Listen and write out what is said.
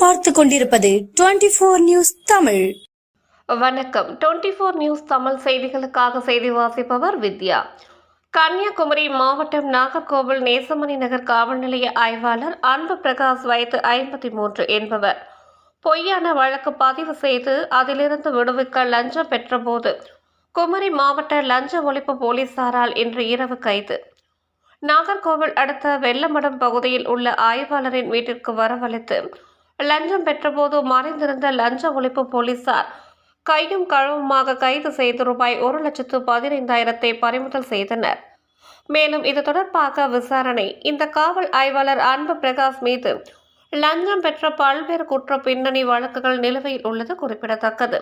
பார்த்து கொண்டிருப்பது twenty four news Tamil. வணக்கம். டுவெண்ட்டி ஃபோர் நியூஸ் தமிழ் செய்திகளுக்காக செய்தி வாசிப்பவர் வித்யா. கன்னியாகுமரி மாவட்டம் நாகர்கோவில் நேசமணி நகர் காவல் நிலைய ஆய்வாளர் அன்பு பிரகாஷ் வயது ஐம்பத்தி மூன்று என்பவர். பொய்யான வழக்கு பதிவு செய்து அதிலிருந்து விடுவிக்க லஞ்சம் பெற்றபோது குமரி மாவட்ட லஞ்ச ஒழிப்பு போலீசாரால் இன்று இரவு கைது. நாகர்கோவில் அடுத்த வெள்ளமடம் பகுதியில் உள்ள ஆய்வாளரின் வீட்டிற்கு வரவழைத்து லஞ்சம் பெற்றபோது மறைந்திருந்த லஞ்ச ஒழிப்பு போலீசார் கையும் களவுமாக கைது செய்து ரூபாய் ஒரு லட்சத்து பதினைந்தாயிரத்தை பறிமுதல் செய்தனர். மேலும் இது தொடர்பாக விசாரணை. இந்த காவல் ஆய்வாளர் அன்பு பிரகாஷ் மீது லஞ்சம் பெற்ற பல்வேறு குற்ற பின்னணி வழக்குகள் நிலுவையில் உள்ளது குறிப்பிடத்தக்கது.